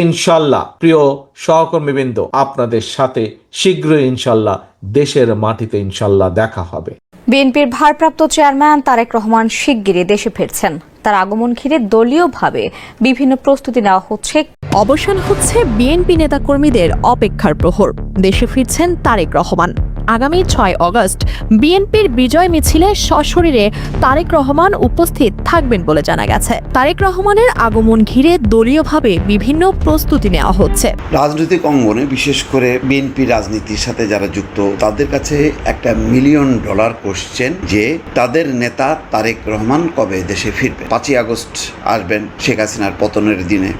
ইনশাল্লাহ। প্রিয় সহকর্মীবৃন্দ, আপনাদের সাথে শীঘ্রই ইনশাল্লাহ দেশের মাটিতে ইনশাল্লাহ দেখা হবে। বিএনপির ভারপ্রাপ্ত চেয়ারম্যান তারেক রহমান শিগগিরই দেশে ফিরছেন। তার আগমন ঘিরে দলীয়ভাবে বিভিন্ন প্রস্তুতি নেওয়া হচ্ছে অবসান হচ্ছে বিএনপি নেতাকর্মীদের অপেক্ষার প্রহর। দেশে ফিরছেন তারেক রহমান। আগামী ছয় অগস্ট বিএনপির বিজয় মিছিলে সশরীরে তারেক রহমান উপস্থিত থাকবেন বলে জানা গেছে। তারেক রহমানের আগমন ঘিরে দলীয়ভাবে বিভিন্ন প্রস্তুতি নেওয়া হচ্ছে। রাজনৈতিক অঙ্গনে বিশেষ করে বিএনপি রাজনীতির সাথে যারা যুক্ত, তাদের কাছে একটা মিলিয়ন ডলার কোশ্চেন যে, তাদের নেতা তারেক রহমান কবে দেশে ফিরবে? পাঁচই আগস্ট আসবেন শেখ হাসিনার পতনের দিনে।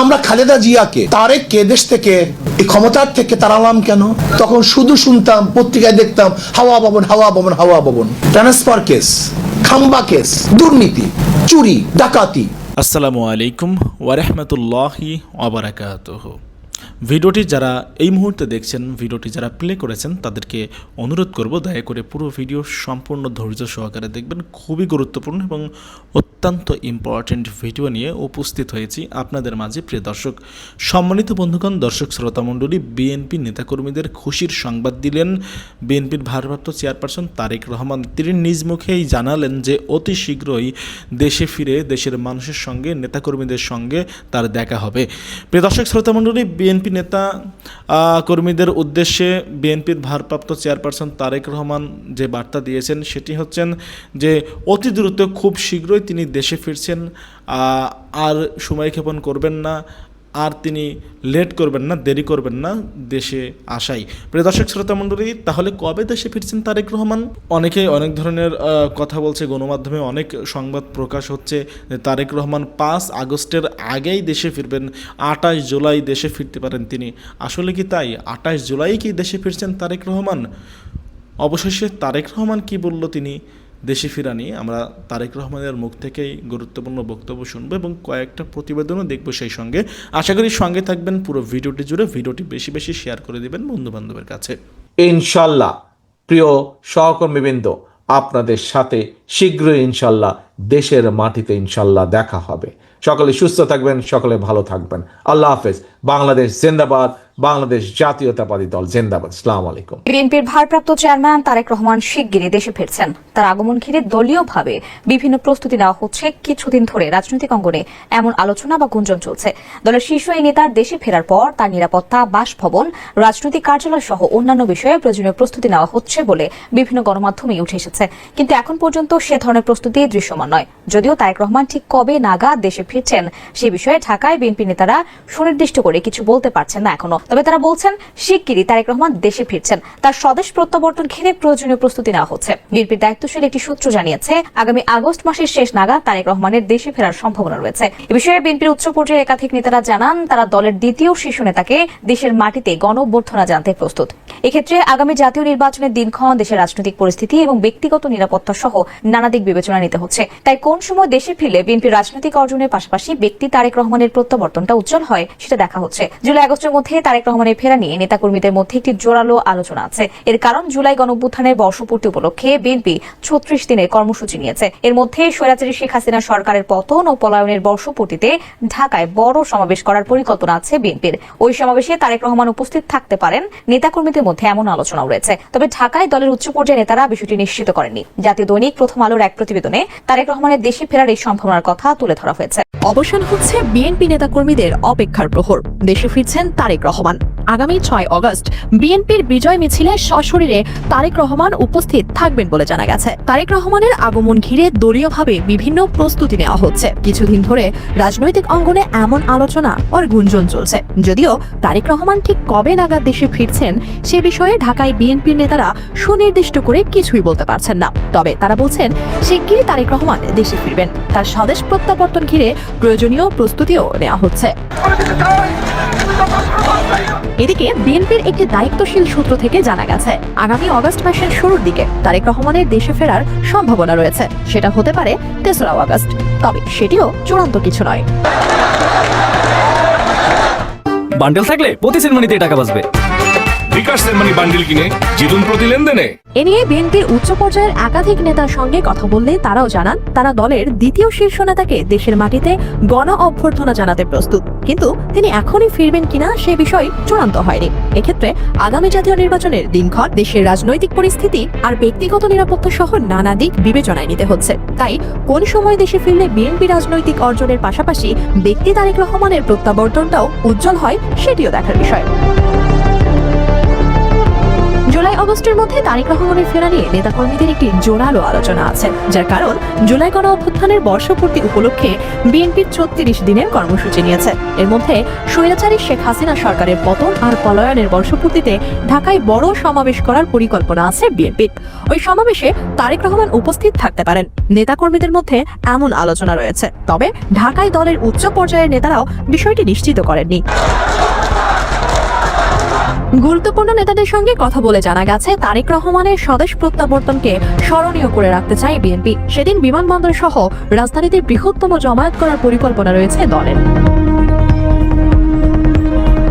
আমরা খালেদা জিয়াকে তারেককে দেশ থেকে, এই ক্ষমতার থেকে তাড়ালাম কেন? তখন শুধু শুনতাম, পত্রিকায় দেখতাম, হাওয়া ভবন হাওয়া ভবন হাওয়া ভবন। ট্রান্সফার কেস, খাম্বা কেস, দুর্নীতি, চুরি, ডাকাতি। আসসালামু আলাইকুম ওয়ারহমতুল্লাহি ওবরাকাতুহ ভিডিওটি যারা এই মুহূর্তে দেখছেন, ভিডিওটি যারা প্লে করেছেন, তাদেরকে অনুরোধ করব, দয়া করে পুরো ভিডিও সম্পূর্ণ ধৈর্য সহকারে দেখবেন। খুবই গুরুত্বপূর্ণ এবং অত্যন্ত ইম্পর্ট্যান্ট ভিডিও নিয়ে উপস্থিত হয়েছি আপনাদের মাঝে, প্রিয় দর্শক। সম্মানিত বন্ধুগণ, দর্শক শ্রোতামণ্ডলী বিএনপি নেতাকর্মীদের খুশির সংবাদ দিলেন। বিএনপির ভারপ্রাপ্ত চেয়ারপারসন তারেক রহমান, তিনি নিজ মুখেই জানালেন যে, অতি শীঘ্রই দেশে ফিরে দেশের মানুষের সঙ্গে, নেতাকর্মীদের সঙ্গে তার দেখা হবে। প্রিয় দর্শক শ্রোতামণ্ডলী বিএনপি নেতা কর্মীদের উদ্দেশ্যে বিএনপির ভারপ্রাপ্ত চেয়ারপারসন তারেক রহমান যে বার্তা দিয়েছেন সেটি হচ্ছেন যে অতি দ্রুত খুব শীঘ্রই তিনি দেশে ফিরছেন আর সময় ক্ষেপণ করবেন না। আর তিনি লেট করবেন না, দেরি করবেন না দেশে আসাই। প্রিয় দর্শক শ্রোতা মণ্ডলী তাহলে কবে দেশে ফিরছেন তারেক রহমান? অনেকে অনেক ধরনের কথা বলছে, গণমাধ্যমে অনেক সংবাদ প্রকাশ হচ্ছে তারেক রহমান পাঁচ আগস্টের আগেই দেশে ফিরবেন, আঠাশ জুলাই দেশে ফিরতে পারেন তিনি। আসলে কি তাই? আঠাশ জুলাই কি দেশে ফিরছেন তারেক রহমান? অবশেষে তারেক রহমান কি বলল তিনি? দেশে ফেরা নিয়ে আমরা তারেক রহমানের মুখ থেকেই গুরুত্বপূর্ণ বক্তব্য শুনব এবং কয়েকটা প্রতিবেদনও দেখব সেই সঙ্গে। আশা করি সঙ্গে থাকবেন, পুরো ভিডিওটি জুড়ে ভিডিওটি বেশি বেশি শেয়ার করে দেবেন বন্ধু বান্ধবের কাছে। ইনশাল্লাহ। প্রিয় সহকর্মীবৃন্দ, আপনাদের সাথে শীঘ্রই ইনশাল্লাহ দেশের মাটিতে ইনশাল্লাহ দেখা হবে। সকলে সুস্থ থাকবেন, সকলে ভালো থাকবেন। আল্লাহ হাফেজ। বাংলাদেশ জিন্দাবাদ, বাংলাদেশ জাতীয়তাবাদী দল জিন্দাবাদ। আসসালামু আলাইকুম। বিএনপির ভারপ্রাপ্ত চেয়ারম্যান তারেক রহমান শিগগিরই দেশে ফিরছেন। তার আগমন ঘিরে দলীয়ভাবে বিভিন্ন প্রস্তুতি নেওয়া হচ্ছে। কিছুদিন ধরে রাজনৈতিক অঙ্গনে এমন আলোচনা বা গুঞ্জন চলছে। দলের শীর্ষ এই নেতার দেশে ফেরার পর তার নিরাপত্তা, বাসভবন, রাজনৈতিক কার্যালয় সহ অন্যান্য বিষয়ে প্রয়োজনীয় প্রস্তুতি নেওয়া হচ্ছে বলে বিভিন্ন গণমাধ্যমে উঠে এসেছে। কিন্তু এখন পর্যন্ত সে ধরনের প্রস্তুতি দৃশ্যমান নয়। যদিও তারেক রহমান ঠিক কবে নাগাদ দেশে ফিরছেন, সে বিষয়ে ঢাকায় বিএনপি নেতারা সুনির্দিষ্ট করে কিছু বলতে পারছেন না এখনও। তবে তারা বলছেন, শিগগিরই তারেক রহমান দেশে ফিরছেন। তার স্বদেশ প্রত্যাবর্তন ঘিরে প্রয়োজনীয় প্রস্তুতি নেওয়া হচ্ছে। বিএনপির দায়িত্বশীল একটি সূত্র জানিয়েছে, আগামী আগস্ট মাসের শেষ নাগাদ তারেক রহমানের দেশে ফেরার সম্ভাবনা রয়েছে। এ বিষয়ে বিএনপির উচ্চ পর্যায়ের একাধিক নেতারা জানান, তারা দলের দ্বিতীয় শীর্ষ নেতাকে দেশের মাটিতে গণ অভ্যর্থনা জানতে প্রস্তুত। এক্ষেত্রে আগামী জাতীয় নির্বাচনের দিনক্ষণ দেশের রাজনৈতিক পরিস্থিতি এবং ব্যক্তিগত নিরাপত্তা সহ নানা দিক বিবেচনা নিতে হচ্ছে। তাই কোন সময় দেশে ফিরলে বিএনপির রাজনৈতিক অর্জনের পাশাপাশি ব্যক্তি তারেক রহমানের প্রত্যাবর্তনটা উজ্জ্বল হয় সেটা দেখা হচ্ছে। জুলাই আগস্টের মধ্যে তারেক রহমানের ফেরা নিয়ে নেতাকর্মীদের মধ্যে একটি জোরালো আলোচনা আছে। এর কারণ জুলাই গণঅভ্যুত্থানের বর্ষপূর্তি উপলক্ষে বিএনপি ছত্রিশ দিনের কর্মসূচি নিয়েছে। এর মধ্যে স্বৈরাচারী শেখ হাসিনা সরকারের পতন ও পলায়নের বর্ষপূর্তিতে ঢাকায় বড় সমাবেশ করার পরিকল্পনা আছে বিএনপির। ওই সমাবেশে তারেক রহমান উপস্থিত থাকতে পারেন। নেতাকর্মীদের মধ্যে এমন আলোচনাও রয়েছে। তবে ঢাকায় দলের উচ্চ পর্যায়ের নেতারা বিষয়টি নিশ্চিত করেননি। জাতীয় দৈনিক প্রথম আলোর এক প্রতিবেদনে তারেক রহমানের দেশে ফেরার এই সম্ভাবনার কথা তুলে ধরা হয়েছে। অবসান হচ্ছে বিএনপি নেতাকর্মীদের অপেক্ষার প্রহর। দেশে ফিরছেন তারেক রহমান। আগামী ছয় অগস্ট বিএনপির বিজয় মিছিলে সশরীরে তারেক রহমান উপস্থিত থাকবেন বলে জানা গেছে। তারেক রহমানের আগমন ঘিরে দলীয়ভাবে বিভিন্ন প্রস্তুতি নেওয়া হচ্ছে। কিছুদিন ধরে রাজনৈতিক অঙ্গনে এমন আলোচনা ও গুঞ্জন চলছে। যদিও তারেক রহমান ঠিক কবে নাগাদ দেশে ফিরছেন সে বিষয়ে ঢাকায় বিএনপির নেতারা সুনির্দিষ্ট করে কিছুই বলতে পারছেন না। তবে তারা বলছেন শিগগিরই তারেক রহমান দেশে ফিরবেন। তার স্বদেশ প্রত্যাবর্তন ঘিরে প্রয়োজনীয় প্রস্তুতিও নেওয়া হচ্ছে। এদিকে বিএনপির একটি দায়িত্বশীল সূত্র থেকে জানা গেছে, আগামী অগস্ট মাসের শুরুর দিকে তারেক রহমানের দেশে ফেরার সম্ভাবনা রয়েছে। সেটা হতে পারে তেসরা আগস্ট তবে সেটিও চূড়ান্ত কিছু নয়। বান্ডেল থাকলে প্রতি সেনমানিতে টাকা বাঁচবে। বিকাশ সেনমানি বান্ডিল কিনে জিতুন প্রতি লেনদেনে। এ নিয়ে বিএনপির উচ্চ পর্যায়ের একাধিক নেতার সঙ্গে কথা বললে তারাও জানান, তারা দলের দ্বিতীয় শীর্ষ নেতাকে দেশের মাটিতে গণ অভ্যর্থনা জানাতে প্রস্তুত। কিন্তু তিনি এখনই ফিরবেন কিনা সে বিষয় চূড়ান্ত হয়নি। এক্ষেত্রে আগামী জাতীয় নির্বাচনের দিনক্ষণ দেশের রাজনৈতিক পরিস্থিতি আর ব্যক্তিগত নিরাপত্তা সহ নানা দিক বিবেচনায় নিতে হচ্ছে। তাই কোন সময় দেশে ফিরলে বিএনপি রাজনৈতিক অর্জনের পাশাপাশি ব্যক্তি তারেক রহমানের প্রত্যাবর্তনটাও উজ্জ্বল হয়, সেটিও দেখার বিষয়। জুলাই অগস্টের মধ্যে তারেক রহমানের ফেরা নিয়ে নেতাকর্মীদের একটি জোরালো আলোচনা আছে, যার কারণ জুলাই গণ অভ্যুত্থানের বর্ষপূর্তি উপলক্ষে বিএনপির ছত্রিশ দিনের কর্মসূচি নিয়েছে। এর মধ্যে স্বৈরাচারী শেখ হাসিনা সরকারের পতন আর পলায়নের বর্ষপূর্তিতে ঢাকায় বড় সমাবেশ করার পরিকল্পনা আছে বিএনপির ওই সমাবেশে তারেক রহমান উপস্থিত থাকতে পারেন। নেতাকর্মীদের মধ্যে এমন আলোচনা রয়েছে। তবে ঢাকায় দলের উচ্চ পর্যায়ের নেতারাও বিষয়টি নিশ্চিত করেননি। গুরুত্বপূর্ণ নেতাদের সঙ্গে কথা বলে জানা গেছে, তারেক রহমানের স্বদেশ প্রত্যাবর্তনকে স্মরণীয় করে রাখতে চায় বিএনপি। সেদিন বিমানবন্দর সহ রাজধানীতে বৃহত্তম জমায়েত করার পরিকল্পনা রয়েছে দলের।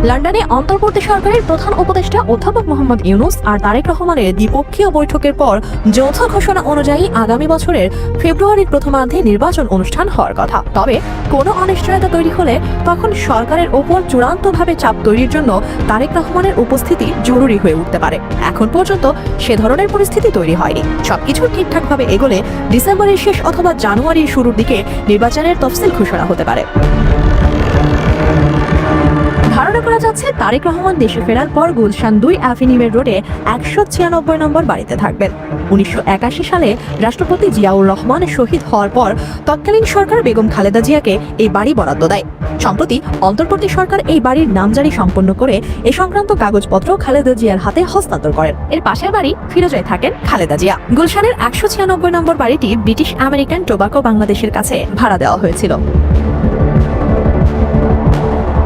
লন্ডনে অন্তর্বর্তী সরকারের প্রধান উপদেষ্টা অধ্যাপক মোহাম্মদ ইউনুস আর তারেক রহমানের দ্বিপক্ষীয় বৈঠকের পর যৌথ ঘোষণা অনুযায়ী আগামী বছরের ফেব্রুয়ারির প্রথমার্ধে নির্বাচন অনুষ্ঠান হওয়ার কথা। তবে কোনো অনিশ্চয়তা তৈরি হলে তখন সরকারের ওপর চূড়ান্তভাবে চাপ তৈরির জন্য তারেক রহমানের উপস্থিতি জরুরি হয়ে উঠতে পারে। এখন পর্যন্ত সে ধরনের পরিস্থিতি তৈরি হয়নি। সবকিছু ঠিকঠাকভাবে এগোলে ডিসেম্বরের শেষ অথবা জানুয়ারির শুরুর দিকে নির্বাচনের তফসিল ঘোষণা হতে পারে। ধারণা করা যাচ্ছে, তারেক রহমান দেশে ফেরার পর গুলশান দুই অ্যাভিনিউয়ের রোডে একশো ছিয়ানব্বই নম্বর বাড়িতে থাকবেন। উনিশশো একাশি সালে রাষ্ট্রপতি জিয়াউর রহমান শহীদ হওয়ার পর তৎকালীন সরকার বেগম খালেদা জিয়াকে এই বাড়ি বরাদ্দ দেয়। সম্প্রতি অন্তর্বর্তী সরকার এই বাড়ির নামজারি সম্পন্ন করে এ সংক্রান্ত কাগজপত্র খালেদা জিয়ার হাতে হস্তান্তর করেন। এর পাশের বাড়ি ফিরোজায় থাকেন খালেদা জিয়া। গুলশানের একশো ছিয়ানব্বই নম্বর বাড়িটি ব্রিটিশ আমেরিকান টোবাকো বাংলাদেশের কাছে ভাড়া দেওয়া হয়েছিল।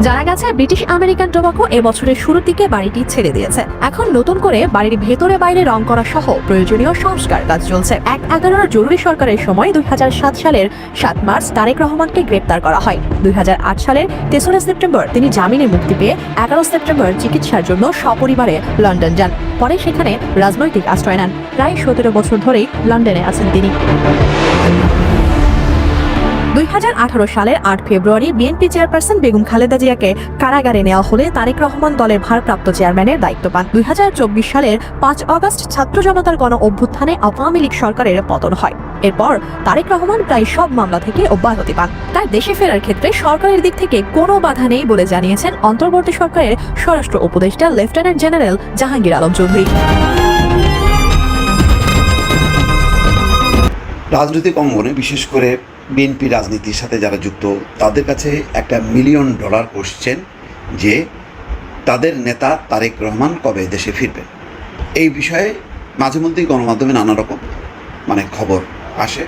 জানা গেছে, ব্রিটিশ আমেরিকান টোবাকো এবছরের শুরুর দিকে বাড়িটি ছেড়ে দিয়েছে। এখন নতুন করে বাড়ির ভেতরে বাইরে রং করা সহ প্রয়োজনীয় সংস্কার কাজ চলছে। এক এগারোর জরুরি সরকারের সময় দুই হাজার সাত সালের সাত মার্চ তারেক রহমানকে গ্রেপ্তার করা হয়। দুই হাজার আট সালের তেসরা সেপ্টেম্বর তিনি জামিনে মুক্তি পেয়ে এগারো সেপ্টেম্বর চিকিৎসার জন্য সপরিবারে লন্ডন যান। পরে সেখানে রাজনৈতিক আশ্রয় নেন। প্রায় সতেরো বছর ধরেই লন্ডনে আছেন তিনি। দুই হাজার আঠারো সালের আট ফেব্রুয়ারি বিএনপি চেয়ারপারসন বেগম খালেদা জিয়াকে কারাগারে নেওয়া হলে তারেক রহমান দলের ভারপ্রাপ্ত চেয়ারম্যানের দায়িত্ব পান। দুই হাজার চব্বিশ সালের পাঁচ অগস্ট ছাত্র জনতার গণ অভ্যুত্থানে আওয়ামী লীগ সরকারের পতন হয়। এরপর তারেক রহমান প্রায় সব মামলা থেকে অব্যাহতি পান। তার দেশে ফেরার ক্ষেত্রে সরকারের দিক থেকে কোনো বাধা নেই বলে জানিয়েছেন অন্তর্বর্তী সরকারের স্বরাষ্ট্র উপদেষ্টা লেফটেন্যান্ট জেনারেল জাহাঙ্গীর আলম চৌধুরী। রাজনৈতিক অঙ্গনে বিশেষ করে বিএনপি রাজনীতির সাথে যারা যুক্ত, তাদের কাছে একটা মিলিয়ন ডলার কোশ্চেন যে তাদের নেতা তারেক রহমান কবে দেশে ফিরবেন? এই বিষয়ে মাঝে মধ্যেই গণমাধ্যমে নানা রকম মানে খবর আসে।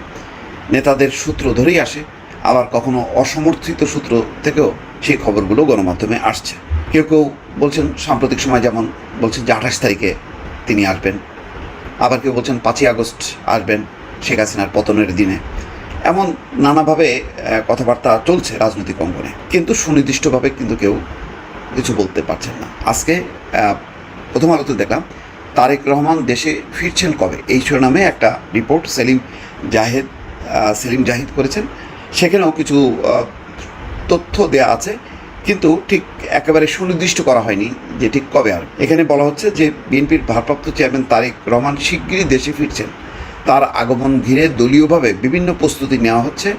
নেতাদের সূত্র ধরেই আসে, আবার কখনো অসমর্থিত সূত্র থেকেও সেই খবরগুলো গণমাধ্যমে আসছে। কেউ কেউ বলছেন, সাম্প্রতিক সময় যেমন বলছেন যে আঠাশ তারিখে তিনি আসবেন। আবার কেউ বলছেন পাঁচই আগস্ট আসবেন শেখ হাসিনার পতনের দিনে। এমন নানাভাবে কথাবার্তা চলছে রাজনৈতিক অঙ্গনে, কিন্তু সুনির্দিষ্টভাবে কিন্তু কেউ কিছু বলতে পারছেন না। আজকে প্রথম আলোতে দেখলাম, তারেক রহমান দেশে ফিরছেন কবে? এই শিরোনামে একটা রিপোর্ট সেলিম জাহেদ সেলিম জাহিদ করেছেন। সেখানেও কিছু তথ্য দেয়া আছে, কিন্তু ঠিক একেবারে সুনির্দিষ্ট করা হয়নি যে ঠিক কবে আর। এখানে বলা হচ্ছে যে বিএনপির ভারপ্রাপ্ত চেয়ারম্যান তারেক রহমান শিগগিরই দেশে ফিরছেন। তার আগমন ঘিরে দলীয়ভাবে বিভিন্ন প্রস্তুতি নেওয়া হচ্ছে।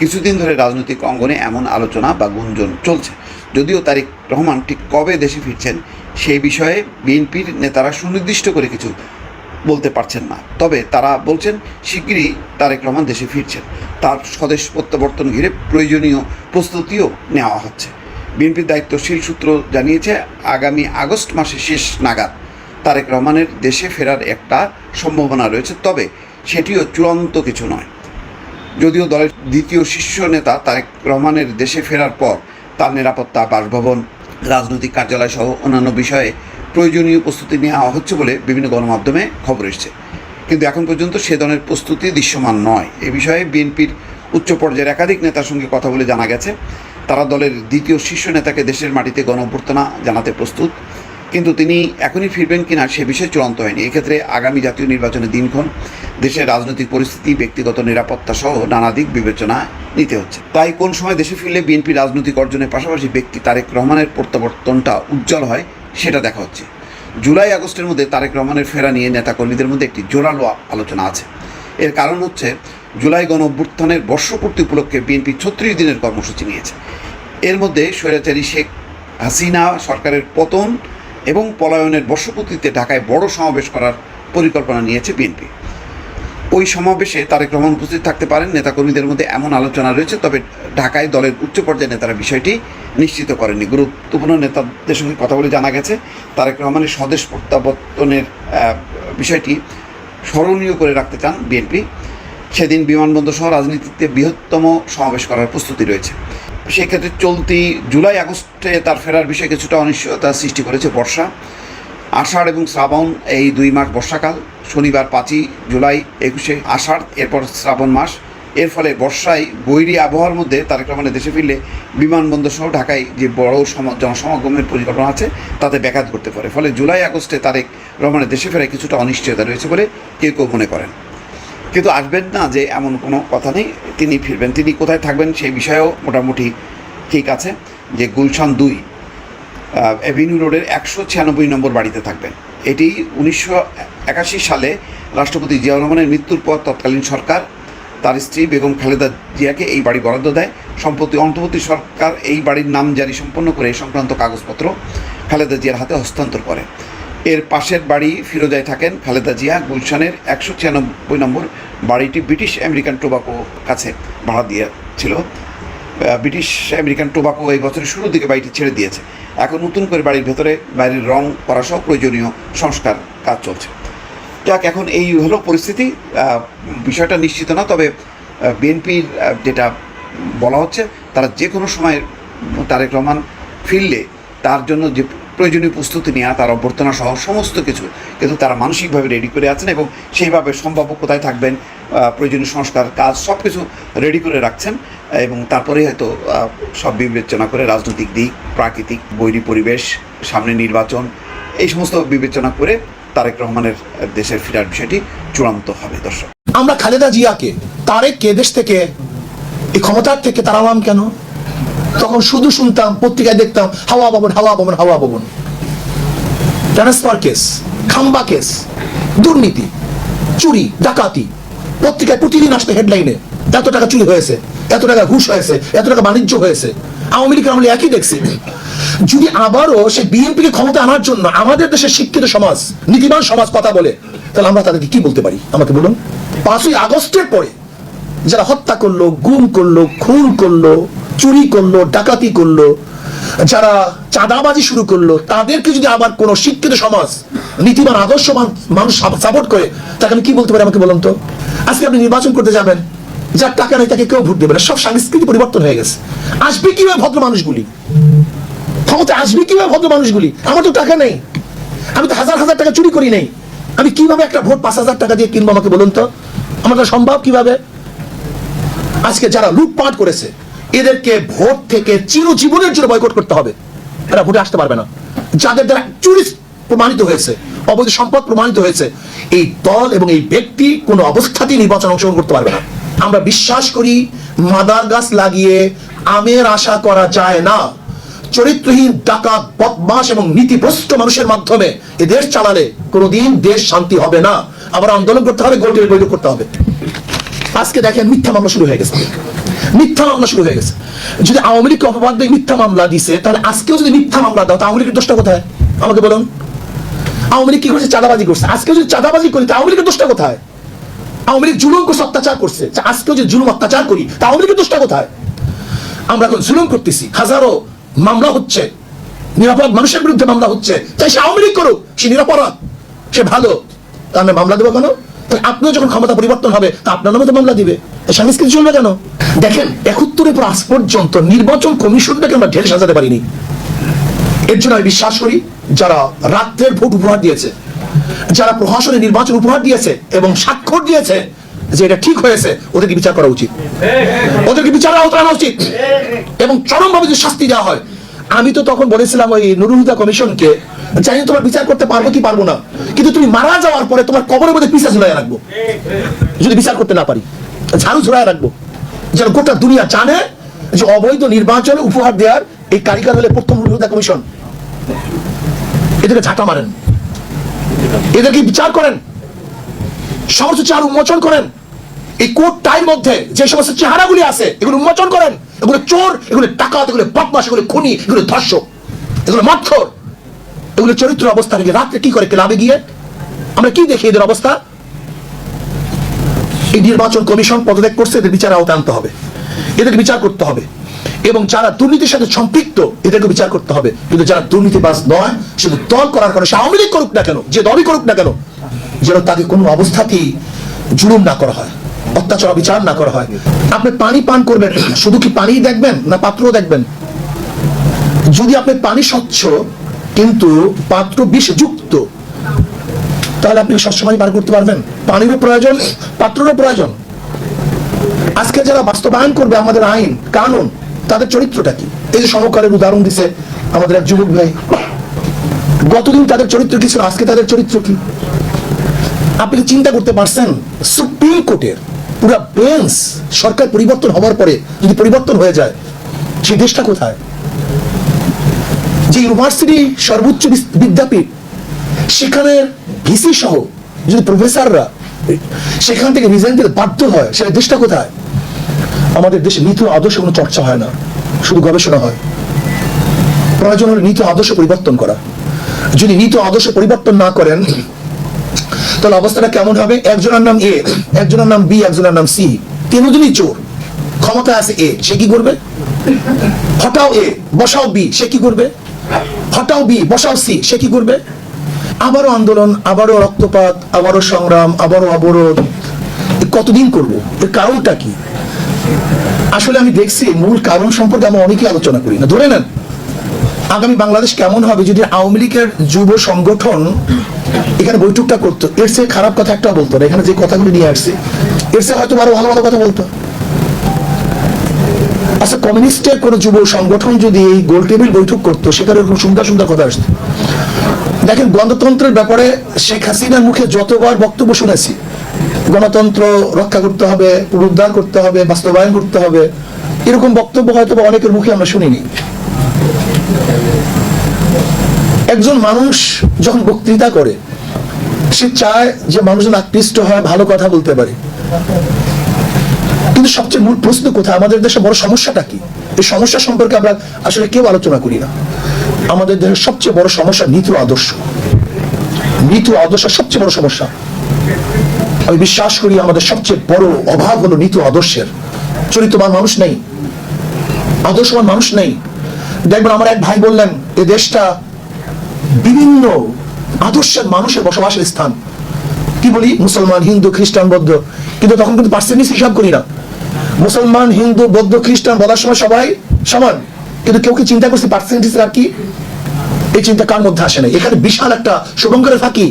কিছুদিন ধরে রাজনৈতিক অঙ্গনে এমন আলোচনা বা গুঞ্জন চলছে। যদিও তারেক রহমান ঠিক কবে দেশে ফিরছেন সেই বিষয়ে বিএনপির নেতারা সুনির্দিষ্ট করে কিছু বলতে পারছেন না। তবে তারা বলছেন, শিগগিরই তারেক রহমান দেশে ফিরছেন। তার স্বদেশ প্রত্যাবর্তন ঘিরে প্রয়োজনীয় প্রস্তুতিও নেওয়া হচ্ছে। বিএনপির দায়িত্বশীল সূত্র জানিয়েছে, আগামী আগস্ট মাসের শেষ নাগাদ তারেক রহমানের দেশে ফেরার একটা সম্ভাবনা রয়েছে। তবে সেটিও চূড়ান্ত কিছু নয়। যদিও দলের দ্বিতীয় শীর্ষ নেতা তারেক রহমানের দেশে ফেরার পর তার নিরাপত্তা বাসভবন, রাজনৈতিক কার্যালয় সহ অন্যান্য বিষয়ে প্রয়োজনীয় প্রস্তুতি নেওয়া হচ্ছে বলে বিভিন্ন গণমাধ্যমে খবর এসছে। কিন্তু এখন পর্যন্ত সে ধরনের প্রস্তুতি দৃশ্যমান নয়। এ বিষয়ে বিএনপির উচ্চ পর্যায়ের একাধিক নেতার সঙ্গে কথা বলে জানা গেছে। তারা দলের দ্বিতীয় শীর্ষ নেতাকে দেশের মাটিতে গণ জানাতে প্রস্তুত। কিন্তু তিনি এখনই ফিরবেন কিনা সে বিষয়ে চূড়ান্ত হয়নি। এক্ষেত্রে আগামী জাতীয় নির্বাচনের দিনক্ষণ দেশের রাজনৈতিক পরিস্থিতি, ব্যক্তিগত নিরাপত্তা সহ নানা দিক বিবেচনা নিতে হচ্ছে। তাই কোন সময় দেশে ফিরলে বিএনপি রাজনৈতিক অর্জনের পাশাপাশি ব্যক্তি তারেক রহমানের প্রত্যাবর্তনটা উজ্জ্বল হয়, সেটা দেখা হচ্ছে। জুলাই, আগস্টের মধ্যে তারেক রহমানের ফেরা নিয়ে নেতাকর্মীদের মধ্যে একটি জোরালো আলোচনা আছে। এর কারণ হচ্ছে জুলাই গণ অভ্যুত্থানের বর্ষপূর্তি উপলক্ষে বিএনপি ছত্রিশ দিনের কর্মসূচি নিয়েছে। এর মধ্যে স্বৈরাচারী শেখ হাসিনা সরকারের পতন এবং পলায়নের বর্ষপূর্তিতে ঢাকায় বড় সমাবেশ করার পরিকল্পনা নিয়েছে বিএনপি। ওই সমাবেশে তারেক রহমান উপস্থিত থাকতে পারেন, নেতাকর্মীদের মধ্যে এমন আলোচনা রয়েছে, তবে ঢাকায় দলের উচ্চ পর্যায়ের নেতারা বিষয়টি নিশ্চিত করেননি। গুরুত্বপূর্ণ নেতাদের সঙ্গে কথা বলে জানা গেছে, তারেক রহমানের স্বদেশ প্রত্যাবর্তনের বিষয়টি স্মরণীয় করে রাখতে চান বিএনপি। সেদিন বিমানবন্দর সহ রাজনীতিতে বৃহত্তম সমাবেশ করার প্রস্তুতি রয়েছে। সেক্ষেত্রে চলতি জুলাই আগস্টে তার ফেরার বিষয়ে কিছুটা অনিশ্চয়তা সৃষ্টি করেছে বর্ষা। আষাঢ় এবং শ্রাবণ এই দুই মাস বর্ষাকাল, শনিবার পাঁচই জুলাই একুশে আষাঢ়, এরপর শ্রাবণ মাস। এর ফলে বর্ষায় বৈরী আবহাওয়ার মধ্যে তারেক রহমানের দেশে ফিরলে বিমানবন্দর সহ ঢাকায় যে বড় সম- জনসমাগমের পরিকল্পনা আছে, তাতে ব্যাঘাত করতে পারে। ফলে জুলাই আগস্টে তারেক রহমানের দেশে ফেরায় কিছুটা অনিশ্চয়তা রয়েছে বলে কেউ কেউ মনে করেন। কিন্তু আসবেন না যে এমন কোনো কথা নেই। তিনি ফিরবেন। তিনি কোথায় থাকবেন সেই বিষয়েও মোটামুটি ঠিক আছে যে গুলশান দুই অ্যাভিনিউ রোডের একশো ছিয়ানব্বই নম্বর বাড়িতে থাকবেন। এটি উনিশশো একাশি সালে রাষ্ট্রপতি জিয়াউর রহমানের মৃত্যুর পর তৎকালীন সরকার তার স্ত্রী বেগম খালেদা জিয়াকে এই বাড়ি বরাদ্দ দেয়। সম্প্রতি অন্তর্বর্তী সরকার এই বাড়ির নাম জারি সম্পন্ন করে সংক্রান্ত কাগজপত্র খালেদা জিয়ার হাতে হস্তান্তর করে। এর পাশের বাড়ি ফিরোজায় থাকেন খালেদা জিয়া। গুলশানের একশো ছিয়ানব্বই নম্বর বাড়িটি ব্রিটিশ আমেরিকান টোবাকো কাছে ভাড়া দিয়েছিল। আহ, ব্রিটিশ আমেরিকান টোবাকো এই বছরের শুরুর দিকে বাড়িটি ছেড়ে দিয়েছে। এখন নতুন করে বাড়ির ভেতরে বাড়ির রং করা সহ প্রয়োজনীয় সংস্কার কাজ চলছে। যাক এখন এই হলো পরিস্থিতি। বিষয়টা নিশ্চিত না তবে বিএনপির যেটা বলা হচ্ছে তারা যে কোনো সময় তারেক রহমান ফিরলে তার জন্য যে প্রয়োজনীয় প্রস্তুতি নেওয়া তার অভ্যর্থনা সহ সমস্ত কিছু। কিন্তু তারা মানসিকভাবে রেডি করে আছেন এবং সেইভাবে সম্ভাব্য কোথায় থাকবেন প্রয়োজনীয় সংস্কার কাজ সব কিছু রেডি করে রাখছেন এবং তারপরে হয়তো সব বিবেচনা করে রাজনৈতিক দিক, প্রাকৃতিক, বৈরী পরিবেশ, সামনে নির্বাচন, এই সমস্ত বিবেচনা করে তারেক রহমানের দেশের ফেরার বিষয়টি চূড়ান্ত হবে। দর্শক, আমরা খালেদা জিয়াকে তারেককে দেশ থেকে এই ক্ষমতার থেকে তাড়ালাম কেন? তখন শুধু শুনতাম, পত্রিকায় দেখতাম, হাওয়া ভবন হাওয়া ভবন হাওয়া ভবন ট্রান্সফার কেস, খাম্বা কেস, দুর্নীতি, চুরি, ডাকাতি। পত্রিকায় প্রতিদিন আসতো হেডলাইনে, এত টাকা চুরি হয়েছে, এত টাকা ঘুষ হয়েছে, এত টাকা বাণিজ্য হয়েছে। আওয়ামী লীগ আমলে একই দেখছি। যদি আবারও সে বিএনপি কে ক্ষমতা আনার জন্য আমাদের দেশের শিক্ষিত সমাজ, নীতিবান সমাজ কথা বলে, তাহলে আমরা তাদেরকে কি বলতে পারি? আমাকে বলুন। পাঁচই আগস্টের পরে যারা হত্যা করল, গুম করল, খুন করল, চুরি করল, ডাকাতি করল, যারা চাঁদাবাজি শুরু করল, তাদেরকে যদি আবার কোনো শিক্ষিত সমাজ, নীতিবান, আদর্শবান মানুষ সাপোর্ট করে, তাকে আমি কি বলতে পারি আমাকে বলুন তো? আজকে আপনি নির্বাচন করতে যাবেন, যার টাকা নেই তাকে কেউ ভোট দেবে না, সব সাংস্কৃতিক পরিবর্তন হয়ে গেছে। আসবে কীভাবে ভদ্র মানুষগুলি? ক্ষমতা আসবে কীভাবে ভদ্র মানুষগুলি? আমার তো টাকা নেই। আমি তো হাজার হাজার টাকা চুরি করি নেই। আমি কীভাবে একটা ভোট পাঁচ হাজার টাকা দিয়ে কিনবো আমাকে বলুন তো? আমার সম্ভব কীভাবে? আজকে যারা লুটপাট করেছে, এদেরকে ভোট থেকে চিরজীবনের জন্য বয়কট করতে হবে। এরা ভোটে আসতে পারবে না। যাদের দ্বারা চুরি প্রমাণিত হয়েছে, অবৈধ সম্পদ প্রমাণিত হয়েছে, এই দল এবং এই ব্যক্তি কোনো অবস্থাতেই নির্বাচন অংশগ্রহণ করতে পারবে না। আমরা বিশ্বাস করি, মাদার গাছ লাগিয়ে আমের আশা করা যায় না। চরিত্রহীন, ডাকাত বদমাস এবং নীতিভ্রষ্ট মানুষের মাধ্যমে এ দেশ চালালে কোনোদিন দেশ শান্তি হবে না। আবার আন্দোলন করতে হবে গোলটের বৈঠক করতে হবে। আজকে দেখেন মিথ্যা মামলা শুরু হয়ে গেছে। মিথ্যা মামলা শুরু হয়ে গেছে। যদি আওয়ামী লীগকে অপবাদ দিয়ে মিথ্যা মামলা দিছে, তাহলে আজকেও যদি মিথ্যা মামলা দাও, তা আওয়ামী লীগের দোষটা কোথায়? আমাকে বলুন। আওয়ামী লীগ কি করছে? চাঁদাবাজি করছে। আজকেও যদি চাঁদাবাজি করি, তা আওয়ামী লীগের দোষটা কোথায়? আওয়ামী লীগ জুলুম করছে, অত্যাচার করছে। আজকেও যদি জুলুম, অত্যাচার করি, তা আওয়ামী লীগের দোষটা কোথায়? আমরা এখন জুলুম করতেছি। হাজারো মামলা হচ্ছে। নিরাপদ মানুষের বিরুদ্ধে মামলা হচ্ছে। তাই সে আওয়ামী লীগ করুক, সে নিরাপরাধ, সে ভালো। তার মামলা দেবো কেন? তাই আপনিও যখন ক্ষমতা পরিবর্তন হবে, তা আপনার নামে তো মামলা দিবে। সংস্কৃতি চলবে কেন? দেখেন, একাত্তরের পর আজ পর্যন্ত নির্বাচন কমিশনটাকে আমরা ঢের সাজাতে পারিনি। এর জন্য আমি বিশ্বাস করি, যারা রাত্রের ভোট উপহার দিয়েছে, যারা প্রশাসনে নির্বাচন উপহার দিয়েছে এবং স্বাক্ষর দিয়েছে যে এটা ঠিক হয়েছে, ওদেরকে বিচার করা উচিত। ওদেরকে বিচার আওতায় উচিত। এবং চরমভাবে যদি শাস্তি দেওয়া হয়, আমি তো তখন বলেছিলাম ওই নুরুল হুদা কমিশনকে জানি তোমার বিচার করতে পারব কি পারব না, কিন্তু তুমি মারা যাওয়ার পরে তোমার কবরের মধ্যে পিসা ঝুলাই রাখব। যদি বিচার করতে না পারি, ঝাড়ু ঝুলাই রাখব। যেন গোটা দুনিয়া জানে যে অবৈধ নির্বাচনে উপহার দেওয়ার এই কারিগর হলে প্রথম নুরুল কমিশন। এদেরকে ঝাঁটা মারেন। এদেরকে বিচার করেন। সমস্ত চার উন্মোচন করেন। এই কোর্ট টাইম মধ্যে যে সমস্ত চেহারাগুলি আছে, এগুলো উন্মোচন করেন। এগুলো চোর, এগুলো টাকা এগুলো বদমাস এগুলো খুনি, এগুলো ধর্ষক, এগুলো মৎখর এগুলো চরিত্র অবস্থা থেকে রাত্রে কি করে ক্লাবে গিয়ে? আমরা কি দেখি এদের অবস্থা? এই নির্বাচন কমিশন পদত্যাগ করছে, এদের বিচার আওতা আনতে হবে। এদেরকে বিচার করতে হবে। এবং যারা দুর্নীতির সাথে সম্পৃক্ত এদেরকে বিচার করতে হবে। কিন্তু যারা দুর্নীতিবাজ নয়, শুধু দল করার কারণে আওয়ামী লীগ করুক না কেন, যে দলই করুক না কেন, যেন তাকে কোনো অবস্থাতেই জুলুম না করা হয়, অত্যাচার বিচার না করা হয়। আপনি পানি পান করবেন শুধু কি পানি দেখবেন, না পাত্রও দেখবেন? যদি আপনি পানি স্বচ্ছ কিন্তু পাত্র বিষযুক্ত। তাহলে আপনি স্বচ্ছ পানি পান করতে পারবেন। পানিরও প্রয়োজন, পাত্রেরও প্রয়োজন। আজকে যারা বাস্তবায়ন করবে আমাদের আইন, কানুন, তাদের চরিত্রটা কি? এই যে সমকালের উদাহরণ দিছে আমাদের এক যুবক ভাই। গতদিন তাদের চরিত্র কি ছিল? আজকে তাদের চরিত্র কি? আপনি চিন্তা করতে পারছেন? সুপ্রিম কোর্টের পুরো বেঞ্চ সরকার পরিবর্তন হওয়ার পরে যদি পরিবর্তন হয়ে যায়, সেই দেশটা কোথায়? যে ইউনিভার্সিটি সর্বোচ্চ বিদ্যাপীঠ, সেখানে ভিসি সহ যদি প্রফেসররা সেখান থেকে রিজাইন দিতে বাধ্য হয়, সেটা দেশটা কোথায়? আমাদের দেশে নীতি আদর্শ কোনো চর্চা হয় না, শুধু গবেষণা হয়। প্রয়োজন হলে নীতি আদর্শ পরিবর্তন করা। যদি নীতি আদর্শ পরিবর্তন না করেন, তাহলে অবস্থাটা কেমন হবে? একজনের নাম এ একজনের নাম বি একজনের নাম সি তিনজনই চোর। ক্ষমতা আছে এ সে কি করবে? হটাও এ বসাও বি সে কি করবে? হটাও বি, বসাও সি, সে কি করবে? আবারও আন্দোলন, আবারও রক্তপাত, আবারও সংগ্রাম, আবারও অবরোধ। কতদিন করব? এর কারণটা কি? আসলে আমি দেখছি, মূল কারণ সম্পর্কে আমরা অনেকেই আলোচনা করি না। ধরে নেন, আগামী বাংলাদেশ কেমন হবে যদি আওয়ামী লীগের যুব সংগঠন এখানে বৈঠকটা করতো? এর চেয়ে খারাপ কথা একটা বলতো না। এখানে যে কথাগুলো নিয়ে আসছে, এর চেয়ে হয়তো আরও ভালো ভালো কথা বলতো। আচ্ছা কমিউনিস্টের কোন যুব সংগঠন যদি এই গোল টেবিল বৈঠক করতো, সেখানে এরকম সুন্দর সুন্দর কথা আসতো। দেখেন, গণতন্ত্রের ব্যাপারে শেখ হাসিনার মুখে যতবার বক্তব্য শুনেছি, গণতন্ত্র রক্ষা করতে হবে, পুনরুদ্ধার করতে হবে, বাস্তবায়ন করতে হবে, এরকম বক্তব্য হয়তো অনেকের মুখে আমরা শুনিনি। একজন মানুষ যখন বক্তৃতা করে, সে চায় যে মানুষজন আকৃষ্ট হয়, ভালো কথা বলতে পারে। কিন্তু সবচেয়ে মূল প্রশ্ন কোথায়? আমাদের দেশে বড় সমস্যাটা কি? এই সমস্যা সম্পর্কে আমরা আসলে কেউ আলোচনা করি না। আমাদের দেশের সবচেয়ে বড় সমস্যা নীতি আদর্শ। নীতি আদর্শ সবচেয়ে বড় সমস্যা। আমি বিশ্বাস করি আমাদের সবচেয়ে বড় অভাব হলো নীতি আদর্শের। চরিত্রবান মানুষ নেই। আদর্শবান মানুষ নেই। দেখবেন আমার এক ভাই বললেন, এ দেশটা বিভিন্ন আদর্শের মানুষের বসবাসের স্থান। কি বলি? মুসলমান, হিন্দু, খ্রিস্টান, বৌদ্ধ। কিন্তু তখন কিন্তু পার্সেন্টেজ হিসাব করি না। মুসলমান, হিন্দু, বৌদ্ধ, খ্রিস্টান বলার সময় সবাই সমান। কিন্তু কেউ কি চিন্তা করছে পার্সেন্টেজ আর কি? এই চিন্তা কার মধ্যে আসে না এখানে বিশাল একটা শুভঙ্করের ফাঁকি।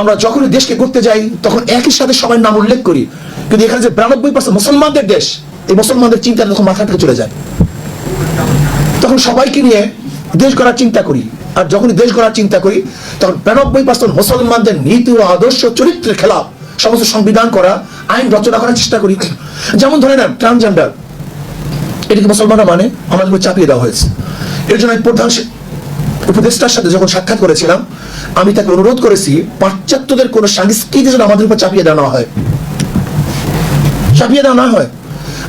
আমরা যখনই দেশকে করতে যাই, তখন একই সাথে সবার নাম উল্লেখ করি। কিন্তু এখানে যে বিরানব্বই পার্সেন্ট মুসলমানদের দেশ, এই মুসলমানদের চিন্তা তখন মাথা থেকে চলে যায়। তখন সবাইকে নিয়ে দেশ গড়ার চিন্তা করি। আর যখনই দেশ গড়ার চিন্তা করি, তখন বিরানব্বই পার্সেন্ট মুসলমানদের নীতি ও আদর্শ চরিত্রের খেলাফ সমস্ত সংবিধান করা, আইন রচনা করার চেষ্টা করি। যেমন ধরে নেন ট্রান্সজেন্ডার এটাকে মুসলমানরা মানে আমাদের উপর চাপিয়ে দেওয়া হয়েছে। এর জন্য প্রধান উপদেষ্টার সাথে যখন সাক্ষাৎ করেছিলাম, আমি তাকে অনুরোধ করেছি, পাশ্চাত্যদের কোন সংস্কৃতি যেন আমাদের উপর চাপিয়ে দেওয়া হয়। চাপিয়ে দেওয়া না হয়।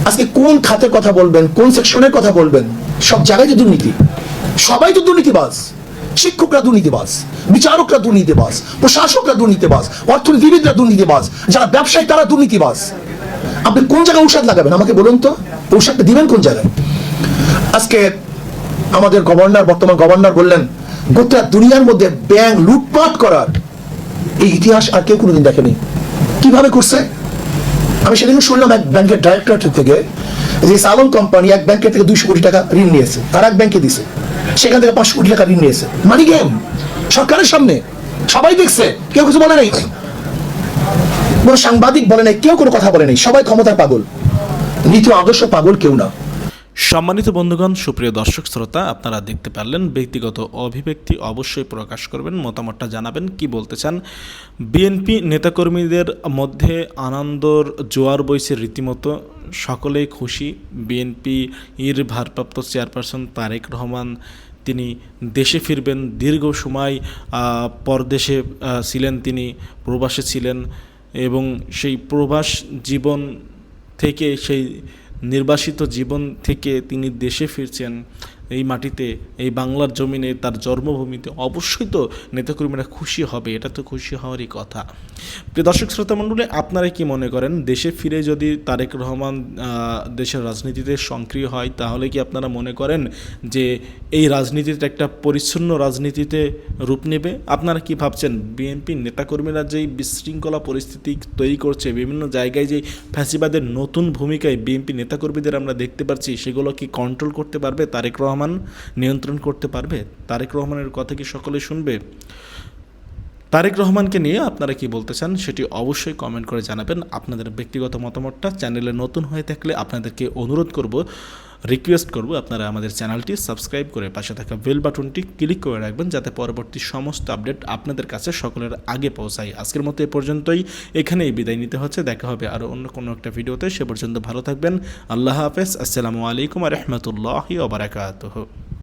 আজকে কোন খাতের কথা বলবেন, কোন সেকশনের কথা বলবেন, সব জায়গায় তো দুর্নীতি। সবাই তো দুর্নীতিবাজ। শিক্ষকরা দুর্নীতিবাজ, বিচারকরা দুর্নীতিবাজ, প্রশাসকরা দুর্নীতিবাজ, অর্থনীতিবিদরা দুর্নীতিবাজ, যারা ব্যবসায়ী তারা দুর্নীতিবাজ। আপনি কোন জায়গায় ঔষধ লাগাবেন? আমাকে বলুন তো, ঔষধটা দিবেন কোন জায়গায়? আজকে আমাদের গভর্নর, বর্তমান গভর্নর বললেন, গোটা দুনিয়ার মধ্যে ব্যাংক লুটপাট করার এই ইতিহাস আর কেউ কোনোদিন দেখেনি। কীভাবে করছে? আমি সেদিন শুনলাম এক ব্যাংকের ডাইরেক্টর থেকে যে সালন কোম্পানি এক ব্যাংকের থেকে দুইশো কোটি টাকা ঋণ নিয়েছে। আর এক ব্যাংকে দিছে। সেখান থেকে পাঁচশো কোটি টাকা ঋণ নিয়েছে। Money game! সরকারের সামনে সবাই দেখছে, কেউ কিছু বলে নাই। কোনো সাংবাদিক বলে নাই, কেউ কোনো কথা বলে নাই। সবাই ক্ষমতার পাগল। নীতি আদর্শ পাগল কেউ না। সম্মানিত বন্ধুগণ, সুপ্রিয় দর্শক শ্রোতা, আপনারা দেখতে পারলেন ব্যক্তিগত অভিব্যক্তি অবশ্যই প্রকাশ করবেন, মতামতটা জানাবেন, কি বলতে চান? বিএনপি নেতাকর্মীদের মধ্যে আনন্দর জোয়ার বইছে রীতিমতো, সকলেই খুশি। বিএনপি এর ভারপ্রাপ্ত চেয়ারপারসন তারেক রহমান, তিনি দেশে ফিরবেন, দীর্ঘ সময় পরদেশে ছিলেন তিনি, প্রবাসে ছিলেন এবং সেই প্রবাস জীবন থেকে সেই নির্বাসিত জীবন থেকে তিনি দেশে ফিরছেন। এই মাটিতে, এই বাংলার জমিনে তার জন্মভূমিতে অবশ্যই তো নেতাকর্মীরা খুশি হবে, এটা তো খুশি হওয়ারই কথা। প্রিয় দর্শক শ্রোতা মণ্ডলী আপনারা কি মনে করেন, দেশে ফিরে যদি তারেক রহমান দেশের রাজনীতিতে সক্রিয় হয়, তাহলে কি আপনারা মনে করেন যে এই রাজনীতিতে একটা পরিচ্ছন্ন রাজনীতিতে রূপ নেবে? আপনারা কি ভাবছেন, বিএনপি নেতাকর্মীরা যেই বিশৃঙ্খলা পরিস্থিতি তৈরি করছে, বিভিন্ন জায়গায় যে ফ্যাসিবাদের নতুন ভূমিকায় বিএনপি নেতাকর্মীদের আমরা দেখতে পাচ্ছি, সেগুলো কি কন্ট্রোল করতে পারবে তারেক রহমান নিয়ন্ত্রণ করতে পারবে? তারেক রহমানের কথা কি সকলে শুনবে? তারেক রহমানকে নিয়ে আপনারা কি বলতে চান সেটি অবশ্যই কমেন্ট করে জানাবেন। আপনাদের ব্যক্তিগত মতামতটা চ্যানেলে নতুন হয়ে থাকলে আপনাদেরকে অনুরোধ করব রিকোয়েস্ট করব আপনারা আমাদের চ্যানেলটি সাবস্ক্রাইব করে পাশে থাকা বেল বাটনটি ক্লিক করে রাখবেন যাতে পরবর্তী সমস্ত আপডেট আপনাদের কাছে সকলের আগে পৌঁছায়। আজকের মতো এ পর্যন্তই। এখানেই বিদায় নিতে হচ্ছে। দেখা হবে আরও অন্য কোনো একটা ভিডিওতে। সে পর্যন্ত ভালো থাকবেন। আল্লাহ হাফেজ। আসসালামু আলাইকুম রহমতুল্লাহি ওবরাকাতুহ